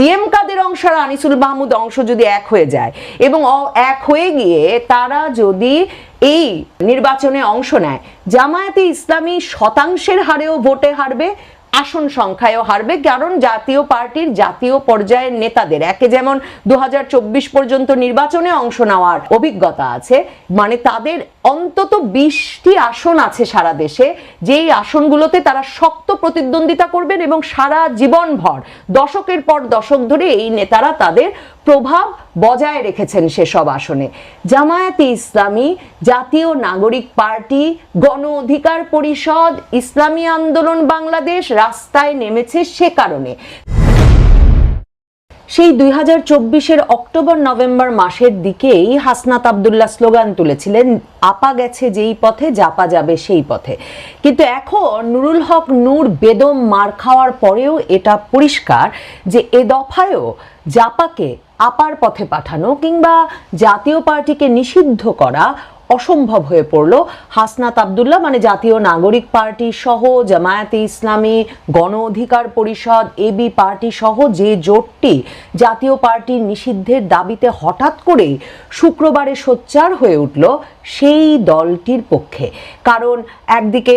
GM কাদের অংশ আর আনিসুল মাহমুদ অংশ যদি এক হয়ে যায় এবং এক হয়ে গিয়ে তারা যদি এই নির্বাচনে অংশ নেয়, জামায়াতে ইসলামী শতাংশের হারেও ভোটে হারবে, আসন সংখ্যায়ও হারবে, কারণ জাতীয় পার্টির জাতীয় পর্যায়ের নেতাদের, একে যেমন দু হাজার চব্বিশ পর্যন্ত নির্বাচনে অংশ নেওয়ার অভিজ্ঞতা আছে মানে তাদের অন্তত বিশটি আসন আছে সারা দেশে। যেই আসনগুলোতে তারা শক্ত প্রতিদ্বন্দ্বিতা করবেন এবং সারা জীবনভর, দশকের পর দশক ধরে এই নেতারা তাদের প্রভাব বজায় রেখেছেন সেসব আসনে। জামায়াতে ইসলামী, জাতীয় নাগরিক পার্টি, গণ অধিকার পরিষদ, ইসলামী আন্দোলন বাংলাদেশ রাস্তায় নেমেছে সে কারণে। সেই দুই হাজার চব্বিশের অক্টোবর, নভেম্বর মাসের দিকেই হাসনাত আবদুল্লাহ স্লোগান তুলেছিলেন, আপা গেছে যেই পথে জাপা যাবে সেই পথে। কিন্তু এখন নুরুল হক নূর বেদম মার খাওয়ার পরেও এটা পরিষ্কার যে এ দফায়ও জাপাকে আপার পথে পাঠানো কিংবা জাতীয় পার্টিকে নিষিদ্ধ করা অসম্ভব হয়ে পড়ল। হাসনাত আবদুল্লাহ মানে জাতীয় নাগরিক পার্টি সহ জামায়াতে ইসলামী, গণ অধিকার পরিষদ এবি পার্টি সহ যে জোটটি জাতীয় পার্টির নিষিদ্ধের দাবিতে হঠাৎ করেই শুক্রবারে সোচ্চার হয়ে উঠল সেই দলটির পক্ষে। কারণ একদিকে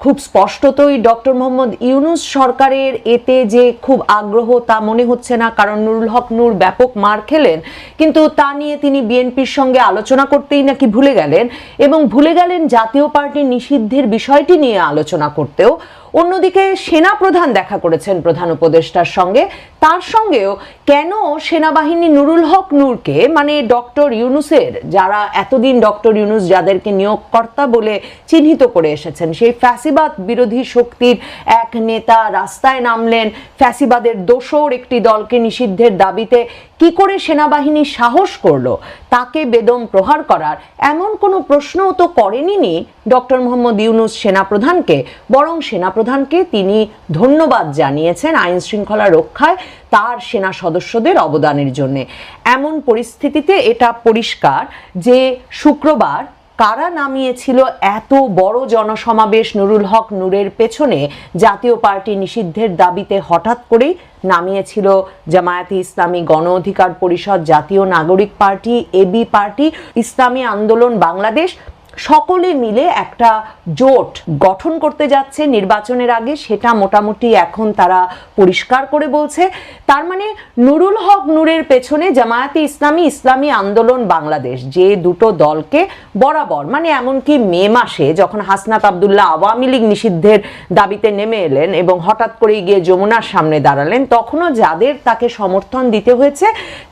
খুব স্পষ্টতই ডক্টর মোহাম্মদ ইউনুস সরকারের এতে যে খুব আগ্রহ তা মনে হচ্ছে না, কারণ নুরুল হক নূর ব্যাপক মার খেলেন, কিন্তু তা নিয়ে তিনি বিএনপির সঙ্গে আলোচনা করতেই নাকি ভুলে গেলেন এবং ভুলে গেলেন জাতীয় পার্টির নিষিদ্ধের বিষয়টি নিয়ে আলোচনা করতেও। অন্যদিকে সেনা প্রধান দেখা করেছেন প্রধান উপদেষ্টার সঙ্গে। তার সঙ্গেও কেন সেনাবাহিনী নুরুল হক নূরকে মানে ডক্টর ইউনুসের, যারা এতদিন ডক্টর ইউনুস যাদেরকে নিয়োগকর্তা বলে চিহ্নিত করে এসেছেন, সেই ফ্যাসিবাদ বিরোধী শক্তির এক নেতা রাস্তায় নামলেন। ফ্যাসিবাদের দোসর একটি দলকে নিষিদ্ধের দাবিতে কি করে সেনাবাহিনী সাহস করল, তাকে বেদম প্রহার করার এমন কোনো প্রশ্নও তো করেনি ডক্টর মোহাম্মদ ইউনুস সেনাপ্রধানকে, বরং সেনাপ্রধানকে তিনি ধন্যবাদ জানিয়েছেন আইন শৃঙ্খলা রক্ষায় তার সেনা সদস্যদের অবদানের জন্য। এমন পরিস্থিতিতে এটা পরিষ্কার যে শুক্রবার কারা নামিয়েছিল এত বড় জনসমাবেশ নুরুল হক নূরের পেছনে? জাতীয় পার্টি নিষিদ্ধের দাবিতে হঠাৎ করেই নামিয়েছিল জামায়াতে ইসলামী গণ অধিকার পরিষদ, জাতীয় নাগরিক পার্টি এবি পার্টি, ইসলামী আন্দোলন, বাংলাদেশ। সকলে মিলে একটা জোট গঠন করতে যাচ্ছে নির্বাচনের আগে। সেটা মোটামুটি এখন তারা পরিষ্কার করে বলছে। তার মানে নুরুল হক নূরের পেছনে জামায়াতে ইসলামী ইসলামী আন্দোলন বাংলাদেশ, যে দুটো দলকে বরাবর মানে এমনকি মে মাসে যখন হাসনাত আবদুল্লাহ আওয়ামী লীগ নিষিদ্ধের দাবিতে নেমে এলেন এবং হঠাৎ করেই গিয়ে যমুনার সামনে দাঁড়ালেন, তখনও যাদের তাকে সমর্থন দিতে হয়েছে,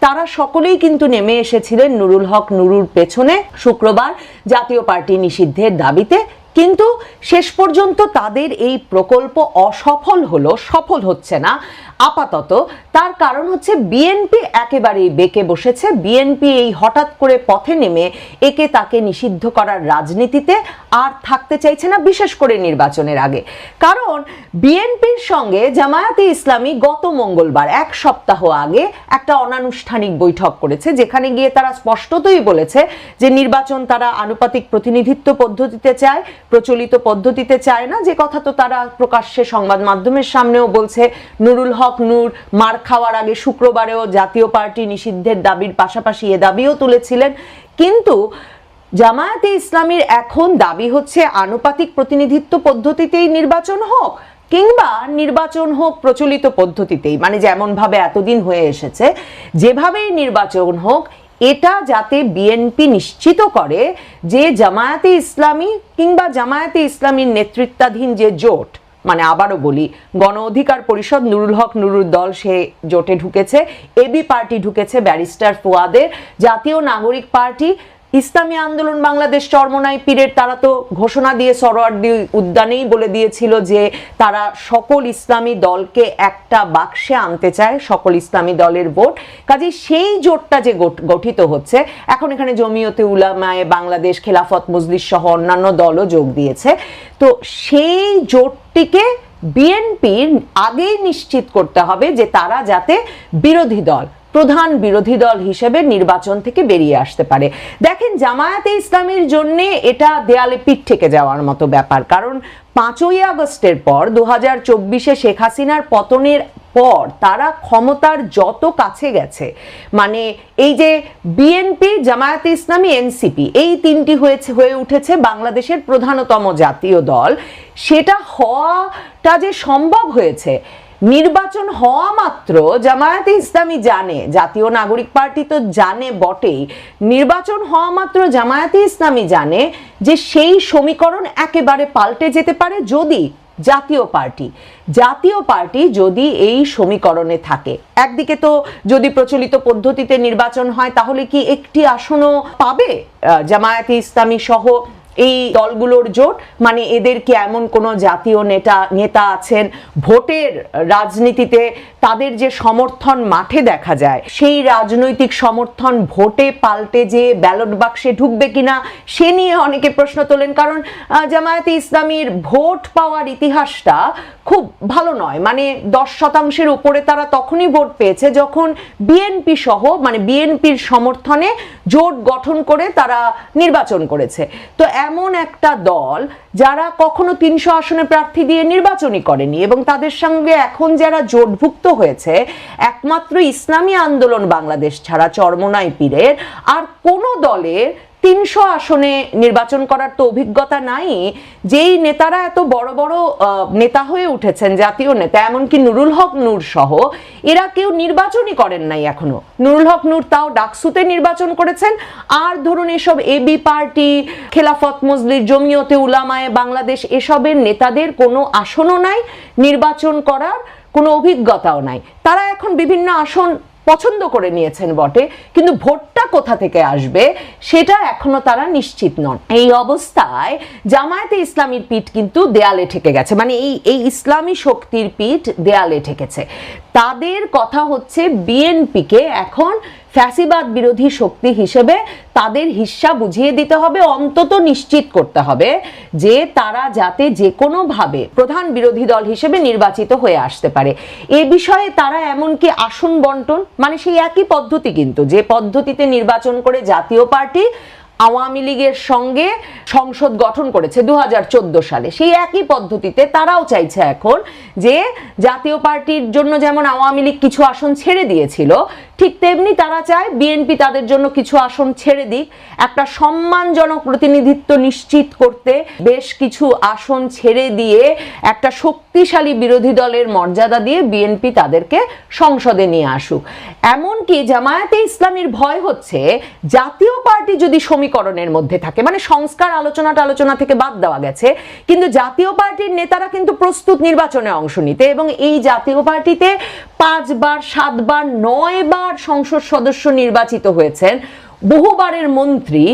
তারা সকলেই কিন্তু নেমে এসেছিলেন নুরুল হক নুরুর পেছনে। শুক্রবার জাতীয় পার্টি নিষিদ্ধের দাবিতে কিন্তু শেষ পর্যন্ত তাদের এই প্রকল্প অসফল হলো সফল হচ্ছে না। আপাতত। তার কারণ হচ্ছে বিএনপি একেবারেই বেঁকে বসেছে। বিএনপি এই হঠাৎ করে পথে নেমে একে তাকে নিষিদ্ধ করার রাজনীতিতে আর থাকতে চাইছে না, বিশেষ করে নির্বাচনের আগে। কারণ বিএনপির সঙ্গে জামায়াতে ইসলামী গত মঙ্গলবার, এক সপ্তাহ আগে একটা অনানুষ্ঠানিক বৈঠক করেছে, যেখানে গিয়ে তারা স্পষ্টতই বলেছে যে নির্বাচন তারা আনুপাতিক প্রতিনিধিত্ব পদ্ধতিতে চায়, প্রচলিত পদ্ধতিতে চায় না। যে কথা তো তারা প্রকাশ্যে সংবাদ মাধ্যমের সামনেও বলছে, নুরুল হক নূর মার খাওয়ার আগে শুক্রবারেও জাতীয় পার্টি নিষিদ্ধের দাবির পাশাপাশি এ দাবিও তুলেছিলেন। কিন্তু জামায়াতে ইসলামীর এখন দাবি হচ্ছে আনুপাতিক প্রতিনিধিত্ব পদ্ধতিতেই নির্বাচন হোক কিংবা নির্বাচন হোক প্রচলিত পদ্ধতিতেই। মানে যেমন ভাবে এতদিন হয়ে এসেছে, যেভাবেই নির্বাচন হোক, এটা যাতে বিএনপি নিশ্চিত করে যে জামায়াতে ইসলামী কিংবা জামায়াতে ইসলামীর নেতৃত্বাধীন যে জোট মানে আবারও বলি, গণ অধিকার পরিষদ নুরুল হক নুরুল দল, সে জোটে ঢুকেছে, এবি পার্টি ঢুকেছে ব্যারিস্টার ফুয়াদের, জাতীয় নাগরিক পার্টি ইসলামী আন্দোলন বাংলাদেশ চরমনাই পীরের, তারা তো ঘোষণা দিয়ে সরোয়ার্দি উদ্যানেই বলে দিয়েছিল যে তারা সকল ইসলামী দলকে একটা বাক্সে আনতে চায়, সকল ইসলামী দলের ভোট। কাজে সেই জোটটা যে গঠিত হচ্ছে, এখন এখানে জমিয়তে উলামায় বাংলাদেশ, খেলাফত মজলিস সহ অন্যান্য দলও যোগ দিয়েছে। তো সেই জোটটিকে বিএনপির আগেই নিশ্চিত করতে হবে যে তারা যাতে বিরোধী দল প্রধান বিরোধী দল হিসেবে নির্বাচন থেকে বেরিয়ে আসতে পারে। দেখেন, জামায়াতে ইসলামীর জন্য এটা দেয়ালে পিঠ থেকে যাওয়ার মতো ব্যাপার। কারণ পাঁচই আগস্টের পর দু হাজার চব্বিশে শেখ হাসিনার পতনের পর তারা ক্ষমতার যত কাছে গেছে মানে এই যে বিএনপি জামায়াতে ইসলামী এনসিপি এই তিনটি হয়েছে, হয়ে উঠেছে বাংলাদেশের প্রধানতম জাতীয় দল। সেটা হওয়াটা যে সম্ভব হয়েছে নির্বাচন হওয়া মাত্র জামায়াতে ইসলামী জানে, জাতীয় নাগরিক পার্টি তো জানে বটেই। নির্বাচন হওয়া মাত্র জামায়াতে ইসলামী জানে যে সেই সমীকরণ একেবারে পাল্টে যেতে পারে যদি জাতীয় পার্টি। জাতীয় পার্টি যদি এই সমীকরণে থাকে। একদিকে তো যদি প্রচলিত পদ্ধতিতে নির্বাচন হয়, তাহলে কি একটি আসনও পাবে জামায়াতে ইসলামী সহ এই দলগুলোর জোট। মানে এদের কি এমন কোনো জাতীয় নেতা নেতা আছেন? ভোটের রাজনীতিতে তাদের যে সমর্থন মাঠে দেখা যায়, সেই রাজনৈতিক সমর্থন ভোটে পাল্টে যে ব্যালট বাক্সে ঢুকবে কিনা, সে নিয়ে অনেকে প্রশ্ন তোলেন। কারণ জামায়াতে ইসলামীর ভোট পাওয়ার ইতিহাসটা খুব ভালো নয়। মানে দশ শতাংশের উপরে তারা তখনই ভোট পেয়েছে যখন বিএনপি সহ মানে বিএনপির সমর্থনে জোট গঠন করে তারা নির্বাচন করেছে। তো এমন একটা দল যারা কখনো তিনশো আসনে প্রার্থী দিয়ে নির্বাচনই করেনি এবং তাদের সঙ্গে এখন যারা জোটভুক্ত হয়েছে, একমাত্র ইসলামী আন্দোলন বাংলাদেশ ছাড়া চরমনাই পীরের, আর কোনো দলের তিনশো আসনে নির্বাচন করার তো অভিজ্ঞতা নাই। যেই নেতারা এত বড় বড় নেতা হয়ে উঠেছেন, জাতীয় নেতা, এমনকি নুরুল হক নূর সহ, এরা কেউ নির্বাচনই করেন নাই এখনও। নুরুল হক নূর তাও ডাকসুতে নির্বাচন করেছেন। আর ধরুন এসব এবি পার্টি, খেলাফত মজলির জমিয়তে উলামায় বাংলাদেশ, এসবের নেতাদের কোনো আসনও নাই, নির্বাচন করার কোনো অভিজ্ঞতাও নাই। তারা এখন বিভিন্ন আসন পছন্দ করে নিয়েছেন বটে, কিন্তু ভোটটা কোথা থেকে আসবে সেটা এখনও তারা নিশ্চিত নন। এই অবস্থায় জামায়াতে ইসলামীর পিঠ কিন্তু দেয়ালে ঠেকে গেছে মানে এই এই ইসলামী শক্তির পিঠ দেয়ালে ঠেকেছে। তাদের কথা হচ্ছে বিএনপিকে এখন ফ্যাসিবাদ বিরোধী শক্তি হিসেবে তাদের হিস্সা বুঝিয়ে দিতে হবে, অন্তত নিশ্চিত করতে হবে যে তারা যাতে যে কোনোভাবে প্রধান বিরোধী দল হিসেবে নির্বাচিত হয়ে আসতে পারে। এ বিষয়ে তারা এমনকি আসন বন্টন মানে সেই একই পদ্ধতি কিন্তু, যে পদ্ধতিতে নির্বাচন করে জাতীয় পার্টি আওয়ামী লীগের সঙ্গে সংসদ গঠন করেছে দু হাজার চোদ্দ সালে। সেই একই পদ্ধতিতে তারাও চাইছে এখন যে জাতীয় পার্টির জন্য যেমন আওয়ামী লীগ কিছু আসন ছেড়ে দিয়েছিল ঠিক তেমনি তারা চায় বিএনপি তাদের জন্য কিছু আসন ছেড়ে দিক। একটা সম্মানজনক প্রতিনিধিত্ব নিশ্চিত করতে বেশ কিছু আসন ছেড়ে দিয়ে একটা শক্তিশালী বিরোধী দলের মর্যাদা দিয়ে বিএনপি তাদেরকে সংসদে নিয়ে আসুক। এমনকি জামায়াতে ইসলামীর ভয় হচ্ছে জাতীয় পার্টি যদি সমীকরণের মধ্যে থাকে মানে সংস্কার আলোচনাটা আলোচনা থেকে বাদ দেওয়া গেছে, কিন্তু জাতীয় পার্টির নেতারা কিন্তু প্রস্তুত নির্বাচনে অংশ নিতে এবং এই জাতীয় পার্টিতে পাঁচবার, সাতবার, নয়বার সংসদ সদস্য নির্বাচিত হয়েছেন, বহুবারের মন্ত্রী,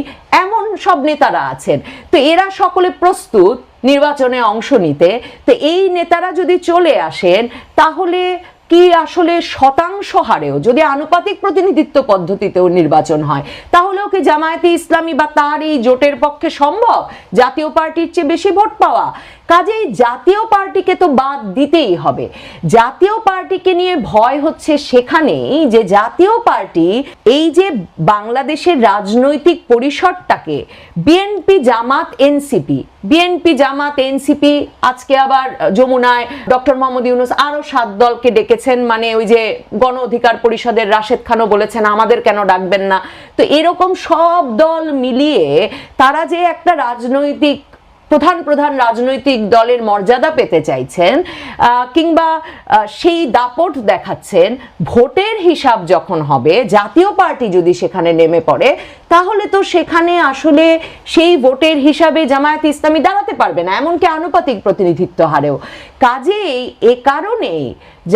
এমন সব নেতারা আছেন। তো এরা সকলে প্রস্তুত নির্বাচনে অংশ নিতে। তো এই নেতারা যদি চলে আসেন, তাহলে কি আসলে শতাংশ হারেও, যদি আনুপাতিক প্রতিনিধিত্ব পদ্ধতিতেও নির্বাচন হয়, তাহলেও কি জামায়াতে ইসলামী বা তার এই জোটের পক্ষে সম্ভব? জাতীয় পার্টির চেয়ে বেশি ভোট পাওয়া? কাজেই জাতীয় পার্টিকে তো বাদ দিতেই হবে। জাতীয় পার্টিকে নিয়ে ভয় হচ্ছে সেখানেই যে জাতীয় পার্টি এই যে বাংলাদেশের রাজনৈতিক পরিসরটাকে BNP Jamaat NCP BNP Jamaat NCP আজকে আবার যমুনায় ডক্টর মোহাম্মদ ইউনুস আরও সাত দলকে ডেকেছেন মানে ওই যে গণ অধিকার পরিষদের রাশেদ খানও বলেছেন, আমাদের কেন ডাকবেন না। তো এরকম সব দল মিলিয়ে তারা যে একটা রাজনৈতিক প্রধান প্রধান রাজনৈতিক দলের মর্যাদা পেতে চাইছেন কিংবা সেই দাপট দেখাচ্ছেন, ভোটের হিসাব যখন হবে, জাতীয় পার্টি যদি সেখানে নেমে পড়ে তাহলে তো সেখানে আসলে সেই ভোটের হিসাবে জামায়াত ইসলামী দাঁড়াতে পারবে না, এমনকি আনুপাতিক প্রতিনিধিত্ব হারেও। কাজেই এ কারণেই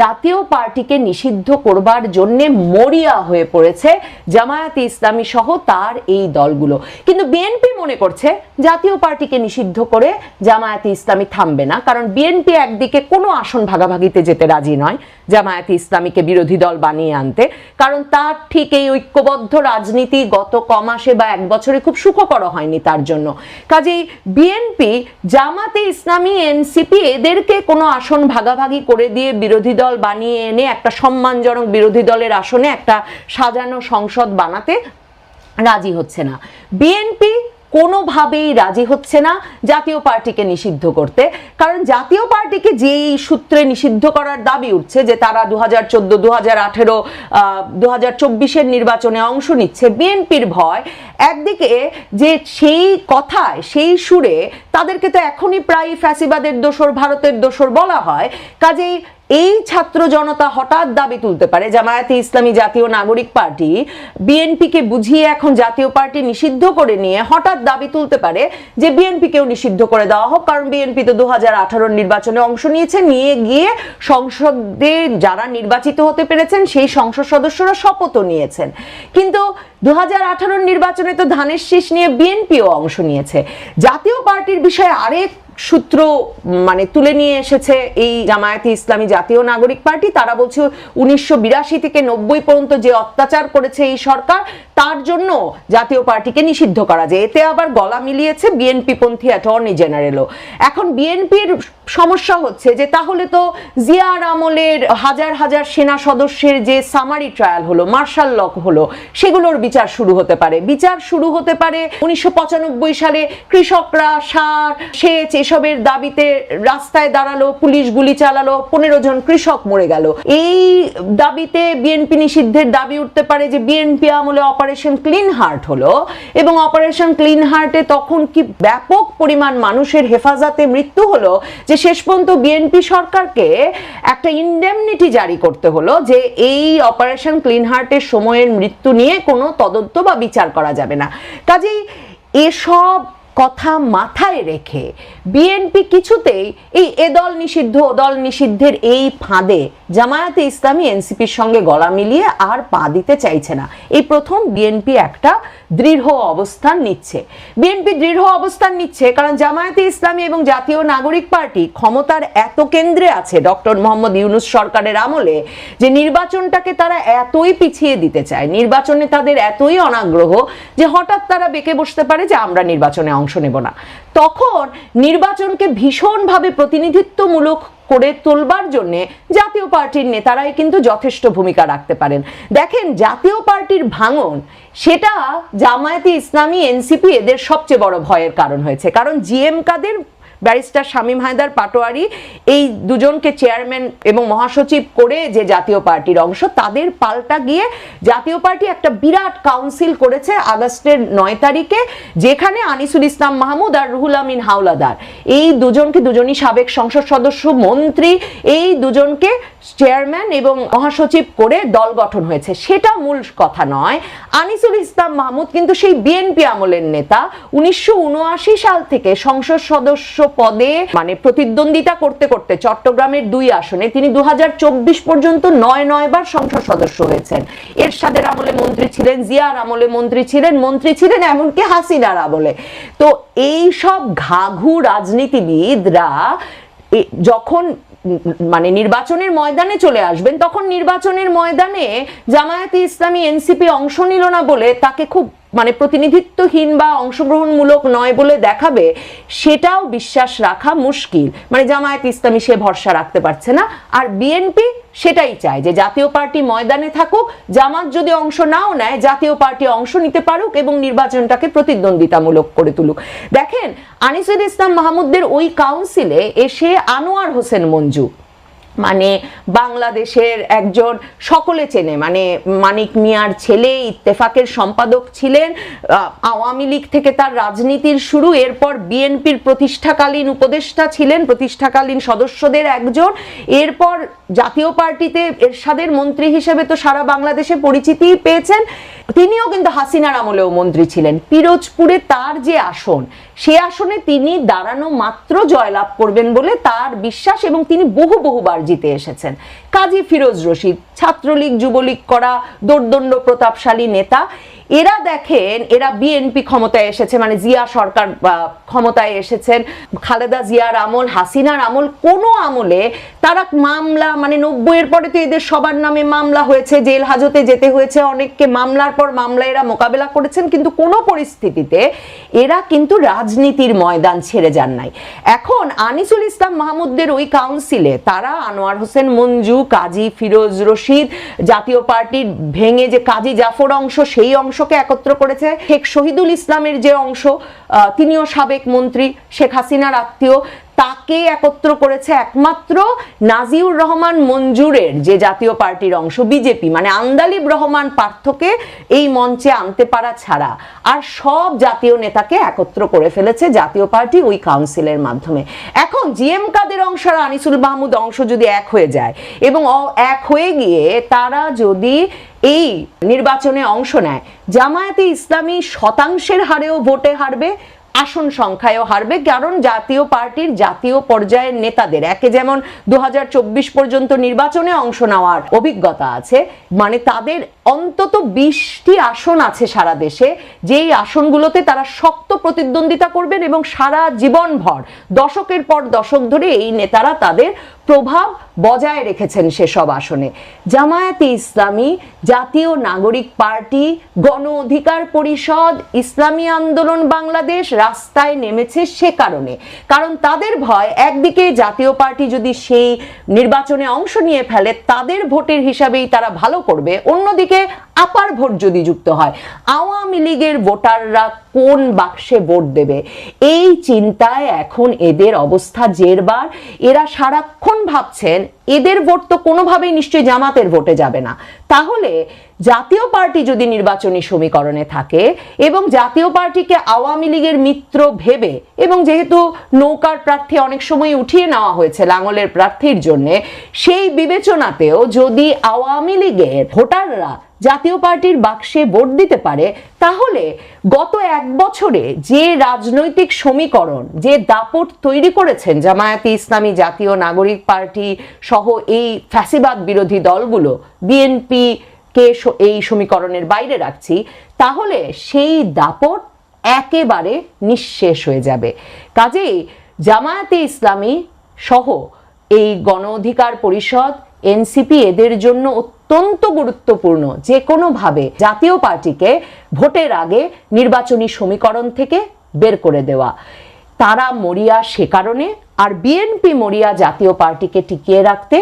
জাতীয় পার্টিকে নিষিদ্ধ করবার জন্য মরিয়া হয়ে পড়েছে জামায়াতে ইসলামী সহ তার এই দলগুলো। কিন্তু বিএনপি মনে করছে জাতীয় পার্টিকে নিষিদ্ধ করে জামায়াতে ইসলামী থামবে না, কারণ বিএনপি একদিকে কোনো আসন ভাগাভাগিতে যেতে রাজি নয় জামায়াতে ইসলামীকে বিরোধী দল বানিয়ে আনতে, কারণ তার ঠিক এই ঐক্যবদ্ধ রাজনীতি গত কমাসে বা এক বছরে খুব সুখকর হয়নি তার জন্য। কাজেই বিএনপি জামাতে ইসলামী এনসিপি এদেরকে কোনো আসন ভাগাভাগি করে দিয়ে বিরোধী দল বানিয়ে এনে একটা সম্মানজনক বিরোধী দলের আসনে একটা সাজানো সংসদ বানাতে রাজি হচ্ছে না। বিএনপি কোনোভাবেই রাজি হচ্ছে না জাতীয় পার্টিকে নিষিদ্ধ করতে। কারণ জাতীয় পার্টিকে যেই সূত্রে নিষিদ্ধ করার দাবি উঠছে যে তারা দু হাজার চোদ্দ দু হাজার আঠেরো দু চব্বিশের নির্বাচনে অংশ নিচ্ছে, বিএনপির ভয়, একদিকে যে সেই কথায়, সেই সুরে তাদেরকে তো এখনই প্রায় ফ্যাসিবাদের দোসর ভারতের দোসর বলা হয়। কাজেই এই ছাত্র জনতা হঠাৎ দাবি তুলতে পারে, জামায়াতে ইসলামী জাতীয় নাগরিক পার্টি বিএনপিকে বুঝিয়ে এখন জাতীয় পার্টি নিষিদ্ধ করে নিয়ে হঠাৎ দাবি তুলতে পারে যে বিএনপিকেও নিষিদ্ধ করে দেওয়া হোক, কারণ বিএনপি তো দু হাজার আঠারো নির্বাচনে অংশ নিয়েছে, নিয়ে গিয়ে সংসদে যারা নির্বাচিত হতে পেরেছেন, সেই সংসদ সদস্যরা শপথও নিয়েছেন। কিন্তু দু হাজার নির্বাচনে তো ধানের শীষ নিয়ে বিএনপিও অংশ নিয়েছে। জাতীয় পার্টির বিষয়ে আরেক সূত্র মানে তুলে নিয়ে এসেছে এই জামায়াতে ইসলামী জাতীয় নাগরিক পার্টি। তারা বলছে, উনিশশো বিরাশি থেকে নব্বই পর্যন্ত যে অত্যাচার করেছে এই সরকার তার জন্য জাতীয় পার্টিকে নিষিদ্ধ করা যায়। এতে আবার গলা মিলিয়েছে বিএনপি পন্থী অ্যাটর্নি জেনারেলও। এখন বিএনপির সমস্যা হচ্ছে যে, তাহলে তো জিয়ার আমলের হাজার হাজার সেনা সদস্যের যে সামারি ট্রায়াল হলো মার্শাল লক হলো, সেগুলোর বিচার শুরু হতে পারে। বিচার শুরু হতে পারে উনিশশো পঁচানব্বই সালে কৃষকরা সার, সেচ এসবের দাবিতে রাস্তায় দাঁড়াল, পুলিশ গুলি চালালো, পনেরো জন কৃষক মরে গেল। এই দাবিতে বিএনপি নিষিদ্ধের দাবি উঠতে পারে যে, বিএনপি আমলে অপারেশন ক্লিন হার্ট হলো এবং অপারেশন ক্লিন হার্টে তখন কি ব্যাপক পরিমাণ মানুষের হেফাজতে মৃত্যু হলো যে শেষ পর্যন্ত বিএনপি সরকারকে একটা ইন্ডেমনিটি জারি করতে হলো যে এই অপারেশন ক্লিন হার্টের সময়ের মৃত্যু নিয়ে কোনো তদন্ত বা বিচার করা যাবে না। কাজেই এসব কথা মাথায় রেখে বিএনপি কিছুতেই এই এদল নিষিদ্ধ দল নিষিদ্ধের এই ফাঁদে জামায়াতে ইসলামী এনসিপির সঙ্গে গলা মিলিয়ে আর পা দিতে চাইছে না। এই প্রথম বিএনপি একটা দৃঢ় অবস্থান নিচ্ছে। বিএনপি দৃঢ় অবস্থান নিচ্ছে কারণ জামায়াতে ইসলামী এবং জাতীয় নাগরিক পার্টি ক্ষমতার এত কেন্দ্রে আছে ডক্টর মোহাম্মদ ইউনুস সরকারের আমলে যে নির্বাচনটাকে তারা এতই পিছিয়ে দিতে চায়, নির্বাচনে তাদের এতই অনাগ্রহ যে হঠাৎ তারা বেঁকে বসতে পারে যে আমরা নির্বাচনে অংশ নেব না। তখন নির্বাচনকে ভীষণভাবে প্রতিনিধিত্বমূলক করে তোলবার জন্যে জাতীয় পার্টির নেতারাই কিন্তু যথেষ্ট ভূমিকা রাখতে পারেন। দেখেন, জাতীয় পার্টির ভাঙন, সেটা জামায়াতে ইসলামী, এনসিপি এদের সবচেয়ে বড় ভয়ের কারণ হয়েছে। কারণ জিএম কাদের ব্যারিস্টার শামীম হায়দার পাটোয়ারি, এই দুজনকে চেয়ারম্যান এবং মহাসচিব করে যে জাতীয় পার্টির অংশ, তাদের পাল্টা গিয়ে জাতীয় পার্টি একটা বিরাট কাউন্সিল করেছে আগস্টের নয় তারিখে, যেখানে আনিসুল ইসলাম মাহমুদ আর রুহুল আমিন হাওলাদার। এই দুজনকে দুজনই সাবেক সংসদ সদস্য, মন্ত্রী, এই দুজনকে চেয়ারম্যান এবং মহাসচিব করে দল গঠন হয়েছে। সেটা মূল কথা নয়। আনিসুল ইসলাম মাহমুদ কিন্তু সেই বিএনপি আমলের নেতা। উনিশশো উনআশি সাল থেকে সংসদ সদস্য পদে মানে প্রতিদ্বন্দ্বিতা করতে করতে চট্টগ্রামের দুই আসনে তিনি দু পর্যন্ত নয় নয় বার সংসদ সদস্য হয়েছেন। এরশাদের আমলে মন্ত্রী ছিলেন, জিয়ার আমলে মন্ত্রী ছিলেন মন্ত্রী ছিলেন এমনকি হাসিনার আমলে। তো এই সব ঘাঘু রাজনীতিবিদরা যখন মানে নির্বাচনের ময়দানে চলে আসবেন, তখন নির্বাচনের ময়দানে জামায়াতে ইসলামী এনসিপি অংশ নিল না বলে তাকে খুব মানে প্রতিনিধিত্বহীন বা অংশগ্রহণমূলক নয় বলে দেখাবে, সেটাও বিশ্বাস রাখা মুশকিল। মানে জামায়াত ইসলামী সে ভরসা রাখতে পারছে না। আর বিএনপি সেটাই চায় যে জাতীয় পার্টি ময়দানে থাকুক, জামাত যদি অংশ নাও নেয়, জাতীয় পার্টি অংশ নিতে পারুক এবং নির্বাচনটাকে প্রতিদ্বন্দ্বিতামূলক করে তুলুক। দেখেন, আনিসুল ইসলাম মাহমুদদের ওই কাউন্সিলে এসে আনোয়ার হোসেন মঞ্জু মানে বাংলাদেশের একজন সকলে চেনে মানে মানিক মিয়ার ছেলে, ইত্তেফাকের সম্পাদক ছিলেন আওয়ামী লীগ থেকে তার রাজনীতির শুরু, এরপর বিএনপির প্রতিষ্ঠাকালীন উপদেষ্টা ছিলেন, প্রতিষ্ঠাকালীন সদস্যদের একজন, এরপর জাতীয় পার্টিতে এরশাদের মন্ত্রী হিসেবে তো সারা বাংলাদেশে পরিচিতি পেয়েছেন তিনিও কিন্তু হাসিনার আমলেও মন্ত্রী ছিলেন। পিরোজপুরে তার যে আসন, সে আসনে তিনি দাঁড়ানো মাত্র জয়লাভ করবেন বলে তার বিশ্বাস এবং তিনি বহু বহুবার জিতে এসেছেন। কাজী ফিরোজ রশিদ, ছাত্রলীগ, যুবলীগ করা দোর্দণ্ড প্রতাপশালী নেতা এরা দেখেন, এরা বিএনপি ক্ষমতায় এসেছে মানে জিয়া সরকার ক্ষমতায় এসেছেন, খালেদা জিয়ার আমল, হাসিনার আমল, কোনো আমলে তারা মামলা মানে নব্বইয়ের পরে তো এদের সবার নামে মামলা হয়েছে, জেল হাজতে যেতে হয়েছে অনেককে, মামলার পর মামলা এরা মোকাবেলা করেছেন, কিন্তু কোনো পরিস্থিতিতে এরা কিন্তু রাজনীতির ময়দান ছেড়ে যান নাই। এখন আনিসুল ইসলাম মাহমুদদের ওই কাউন্সিলে তারা, আনোয়ার হোসেন মঞ্জু, কাজী ফিরোজ রশিদ, জাতীয় পার্টির ভেঙে যে কাজী জাফর অংশ, সেই অংশকে একত্র করেছে। শেখ শহীদুল ইসলামের যে অংশ তিনিও সাবেক মন্ত্রী, শেখ হাসিনার আত্মীয়, তাকে একত্র করেছে একমাত্র নাজিউর রহমান মঞ্জুরের যে জাতীয় পার্টির অংশ, বিজেপি। মানে আন্দালিব রহমান পার্থকে এই মঞ্চে আনতে পারা ছাড়া আর সব জাতীয় নেতাকে একত্র করে ফেলেছে জাতীয় পার্টি ওই কাউন্সিলের মাধ্যমে। এখন জিএম কাদের অংশ আর আনিসুল মাহমুদ অংশ যদি এক হয়ে যায় এবং এক হয়ে গিয়ে তারা যদি এই নির্বাচনে অংশ নেয়। জামায়াতে ইসলামী শতাংশের হারেও ভোটে হারবে, আসন সংখ্যায়ও হারবে, কারণ জাতীয় পার্টির জাতীয় পর্যায়ের নেতাদের, একে যেমন দু পর্যন্ত নির্বাচনে অংশ নেওয়ার অভিজ্ঞতা আছে মানে তাদের অন্তত বিশটি আসন আছে সারা দেশে, যেই আসনগুলোতে তারা শক্ত প্রতিদ্বন্দ্বিতা করবেন এবং সারা জীবনভর দশকের পর দশক ধরে এই নেতারা তাদের প্রভাব বজায় রেখেছেন সেসব আসনে। জামায়াতে ইসলামী, জাতীয় নাগরিক পার্টি, গণ অধিকার পরিষদ, ইসলামী আন্দোলন বাংলাদেশ রাস্তায় নেমেছে সে কারণে। কারণ তাদের ভয়, একদিকে জাতীয় পার্টি যদি সেই নির্বাচনে অংশ নিয়ে ফেলে, তাদের ভোটের হিসাবেই তারা ভালো করবে। অন্যদিকে আপার ভোট যদি যুক্ত হয়, আওয়ামী লীগের ভোটাররা কোন বাক্সে ভোট দেবে? এই চিন্তায় এখন এদের অবস্থা জেরবার। এরা সারাক্ষণ ভাবছেন? এদের ভোট তো কোনোভাবেই নিশ্চয়ই জামাতের ভোটে যাবে না। তাহলে জাতীয় পার্টি যদি নির্বাচনী সমীকরণে থাকে এবং জাতীয় পার্টিকে আওয়ামী লীগের মিত্র ভেবে এবং যেহেতু নৌকার প্রার্থী অনেক সময় উঠিয়ে নেওয়া হয়েছে লাঙ্গলের প্রার্থীর জন্য, সেই বিবেচনাতেও যদি আওয়ামী লীগের ভোটাররা জাতীয় পার্টির বাক্সে ভোট দিতে পারে, তাহলে গত এক বছরে যে রাজনৈতিক সমীকরণ, যে দাপট তৈরি করেছেন জামায়াতে ইসলামী জাতীয় নাগরিক পার্টি সহ এই ফ্যাসিবাদ বিরোধী দলগুলো বিএনপি কে এই সমীকরণের বাইরে রাখছি, তাহলে সেই দাপট একেবারে নিঃশেষ হয়ে যাবে। কাজেই জামায়াতে ইসলামী সহ এই গণ অধিকার পরিষদ, এনসিপি এদের জন্য অত্যন্ত গুরুত্বপূর্ণ। যে কোনোভাবে জাতীয় পার্টিকে ভোটের আগে নির্বাচনী সমীকরণ থেকে বের করে দেওয়া। তারা মরিয়া সে কারণে আর বিএনপি মরিয়া জাতীয় পার্টিকে টিকিয়ে রাখতে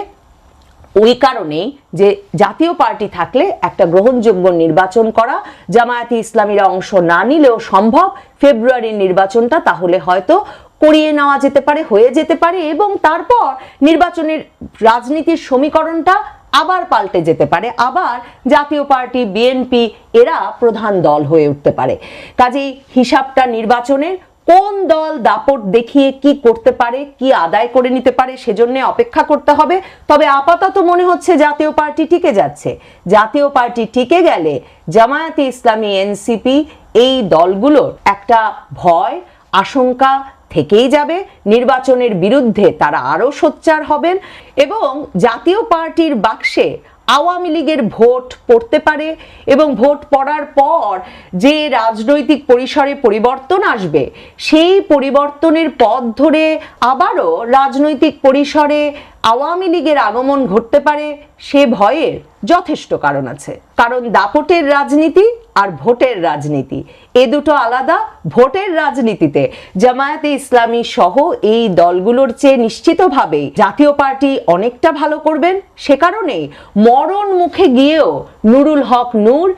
ওই কারণেই যে জাতীয় পার্টি থাকলে একটা গ্রহণযোগ্য নির্বাচন করা, জামায়াতে ইসলামীরা অংশ না নিলেও সম্ভব। ফেব্রুয়ারির নির্বাচনটা তাহলে হয়তো করিয়ে নেওয়া যেতে পারে, হয়ে যেতে পারে এবং তারপর নির্বাচনের রাজনীতির সমীকরণটা আবার পাল্টে যেতে পারে। আবার জাতীয় পার্টি, বিএনপি এরা প্রধান দল হয়ে উঠতে পারে। কাজেই হিসাবটা নির্বাচনের কোন দল দাপট দেখিয়ে কি করতে পারে, কি আদায় করে নিতে পারে সেজন্য অপেক্ষা করতে হবে। তবে আপাতত মনে হচ্ছে জাতীয় পার্টি টিকে যাচ্ছে। জাতীয় পার্টি টিকে গেলে জামায়াতে ইসলামী এনসিপি এই দলগুলোর একটা ভয়, আশঙ্কা থেকেই যাবে। নির্বাচনের বিরুদ্ধে তারা আরও সোচ্চার হবেন এবং জাতীয় পার্টির বাক্সে আওয়ামী লীগের ভোট পড়তে পারে এবং ভোট পড়ার পর যে রাজনৈতিক পরিসরে পরিবর্তন আসবে, সেই পরিবর্তনের পথ ধরে আবারও রাজনৈতিক পরিসরে আওয়ামী লীগের আগমন ঘটতে পারে, সে ভয়ের যথেষ্ট কারণ আছে। কারণ দাপটের রাজনীতি আর ভোটের রাজনীতি। এ দুটো আলাদা ভোটের রাজনীতিতে। জামায়াতে ইসলামী সহ এই দলগুলোর চেয়ে নিশ্চিতভাবেই জাতীয় পার্টি অনেকটা ভালো করবেন। সে কারণেই মরণ মুখে গিয়েও নুরুল হক নূর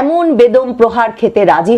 এমন বেদম প্রহার খেতে রাজি